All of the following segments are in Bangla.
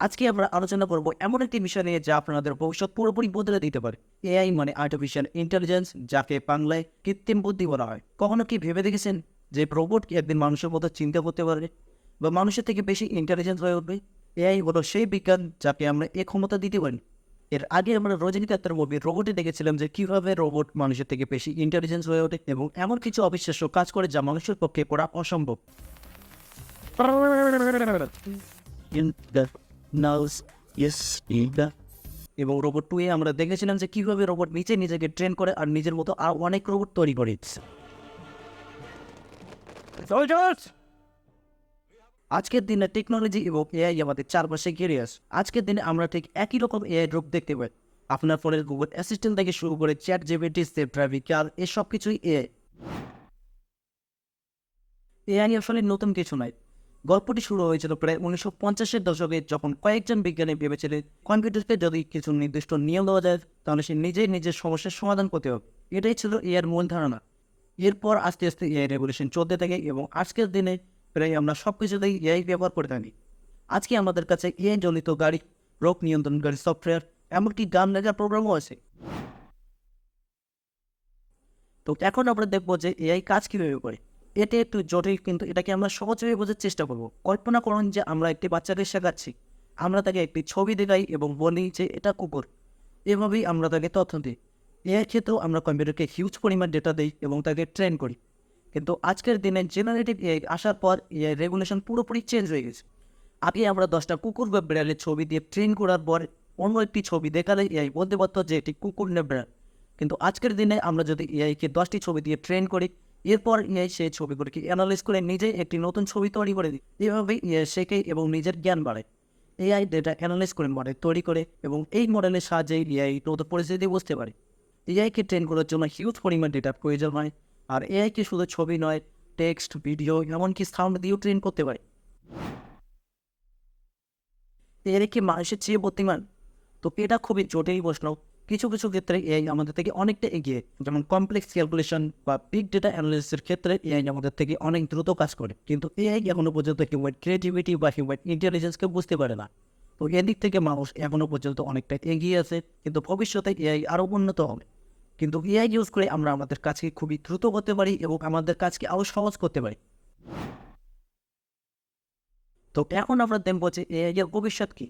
আজকে আমরা আলোচনা করব এমন একটি বিষয় নিয়ে যা আপনাদের ভবিষ্যৎ পুরোপুরি বদলে দিতে পারে। এআই মানে আর্টিফিশিয়াল ইন্টেলিজেন্স যাকে বাংলায় কৃত্রিম বুদ্ধি বলা হয়। কখনো কি ভেবে দেখেছেন যে রোবট কি একদিন মানুষের মতো চিন্তা করতে পারবে বা মানুষের থেকে বেশি ইন্টেলিজেন্স হয়ে উঠবে? এআই হলো সেই বিজ্ঞান যাকে আমরা এ ক্ষমতা দিতে পারি। এর আগে আমরা রজনীকান্তের মুভি রোবটে দেখেছিলাম যে কীভাবে রোবট মানুষের থেকে বেশি ইন্টেলিজেন্স হয়ে ওঠে এবং এমন কিছু অবিশ্বাস্য কাজ করে যা মানুষের পক্ষে করা অসম্ভব। In the এবং রোবট টু এ আমরা দেখেছিলাম যে কীভাবে রোবট নিচে নিজেকে ট্রেন করে আর নিজের মতো আর অনেক রোবট তৈরি করে দিচ্ছে। আজকের দিনে টেকনোলজি এবং এআই আমাদের চারপাশে ঘিরে আছে। আজকের দিনে আমরা ঠিক একই রকম এআই রূপ দেখতে পাই। আপনার ফোনের গুগল অ্যাসিস্ট্যান্ট থেকে শুরু করে chat GPT safe driving car এসব কিছুই এআই এআই আসলে নতুন কিছু নয় গল্পটি শুরু হয়েছিল প্রায় উনিশশো পঞ্চাশের দশকে যখন কয়েকজন বিজ্ঞানী ভেবেছিলেন কম্পিউটারকে যদি কিছু নির্দিষ্ট নিয়ম দেওয়া যায়, তাহলে সে নিজেই নিজের সমস্যার সমাধান করতে হবে এটাই ছিল এর মূল ধারণা। এরপর আস্তে আস্তে এআই রেভলিউশন চলতে থাকে এবং আজকের দিনে প্রায় আমরা সব কিছুতেই এআই ব্যবহার করে থাকি। আজকে আমাদের কাছে এআই জনিত গাড়ি, রোগ নিয়ন্ত্রণকারী সফটওয়্যার এমনকি গান লেখার প্রোগ্রামও আছে। তো এখন আমরা দেখব যে এআই কাজ কীভাবে করে। এটা একটু জটিল, কিন্তু এটাকে আমরা সহজভাবে বোঝার চেষ্টা করব। কল্পনা করুন যে আমরা একটি বাচ্চাকে শেখাচ্ছি। আমরা তাকে একটি ছবি দেখাই এবং বলি যে এটা কুকুর। এভাবেই আমরা তাকে তথ্য দিই। এর ক্ষেত্রেও আমরা কম্পিউটারকে হিউজ পরিমাণ ডেটা দিই এবং তাকে ট্রেন করি। কিন্তু আজকের দিনে জেনারেটিভ এআই আসার পর এআই রেগুলেশন পুরোপুরি চেঞ্জ হয়ে গেছে। আগে আমরা দশটা কুকুর বা বিড়ালের ছবি দিয়ে ট্রেন করার পর অন্য একটি ছবি দেখালে এআই বলতে পারতো যে এটি কুকুর না বিড়াল কিন্তু আজকের দিনে আমরা যদি এআইকে দশটি ছবি দিয়ে ট্রেন করি এরপর এআই সেই ছবিগুলিকে অ্যানালাইজ করে নিজেই একটি নতুন ছবি তৈরি করে দিই এভাবেই এআই শেখে এবং নিজের জ্ঞান বাড়ায়। এআই ডেটা অ্যানালাইজ করে মডেল তৈরি করে এবং এই মডেলের সাহায্যে এআই নতুন পরিস্থিতি বুঝতে পারে। এআইকে ট্রেন করার জন্য হিউজ পরিমাণ ডেটার প্রয়োজন হয়। আর এআইকে শুধু ছবি নয় টেক্সট ভিডিও এমনকি সাউন্ড দিয়েও ট্রেন করতে পারে। এআই কি মানুষের চেয়ে বুদ্ধিমান। তো এটা খুবই জটিল প্রশ্ন। কিছু কিছু ক্ষেত্রে এআই আমাদের থেকে অনেকটা এগিয়ে, যেমন কমপ্লেক্স ক্যালকুলেশন বা বিগ ডেটা অ্যানালিসিসের ক্ষেত্রে এআই আমাদের থেকে অনেক দ্রুত কাজ করে। কিন্তু এআই এখনও পর্যন্ত হিউম্যান ক্রিয়েটিভিটি বা হিউম্যান ইন্টেলিজেন্সকে বুঝতে পারে না। তো এদিক থেকে মানুষ এখনও পর্যন্ত অনেকটা এগিয়ে আছে, কিন্তু ভবিষ্যতে এআই আরও উন্নত হবে। কিন্তু এআই ইউজ করে আমরা আমাদের কাজকে খুবই দ্রুত করতে পারি এবং আমাদের কাজকে আরও সহজ করতে পারি। তো এখন আমরা দেখব যে এআই এর ভবিষ্যৎ কী।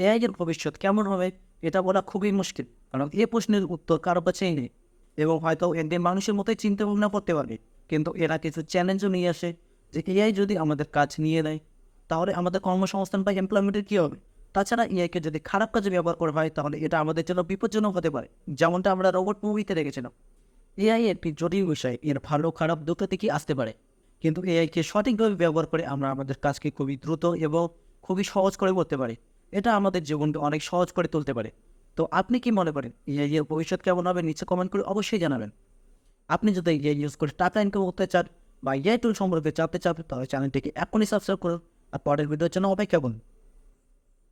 এআই এর ভবিষ্যৎ কেমন হবে, এটা বলা খুবই মুশকিল। কারণ এ প্রশ্নের উত্তর কারও কাছেই নেই। এবং হয়তো এদের মানুষের মতোই চিন্তা ভাবনা করতে পারবে কিন্তু এরা কিছু চ্যালেঞ্জও নিয়ে আসে, যে এআই যদি আমাদের কাজ নিয়ে নেয়, তাহলে আমাদের কর্মসংস্থান বা এমপ্লয়মেন্টের কী হবে? তাছাড়া এআইকে যদি খারাপ কাজে ব্যবহার করা হয়, তাহলে এটা আমাদের জন্য বিপজ্জনক হতে পারে। যেমনটা আমরা রোবট মুভিতে দেখেছিলাম। এআই একটি জটিল বিষয়, এর ভালো খারাপ দুটো থেকেই আসতে পারে। কিন্তু এআইকে সঠিকভাবে ব্যবহার করে আমরা আমাদের কাজকে খুবই দ্রুত এবং খুবই সহজ করে করতে পারি। এটা আমাদের জীবনকে অনেক সহজ করে তুলতে পারে। তো আপনি কি মনে করেন ইয়ে ভবিষ্যৎ কেমন হবে, নিচে কমেন্ট করে অবশ্যই জানাবেন। আপনি যদি ইয়ে ইউজ করে টাকা ইনকাম করতে চান বা এআই টুল সম্পর্কে চাপতে চান, তাহলে চ্যানেলটিকে এখনই সাবস্ক্রাইব করুন। আর পরের ভিডিওর জন্য অপেক্ষা করুন।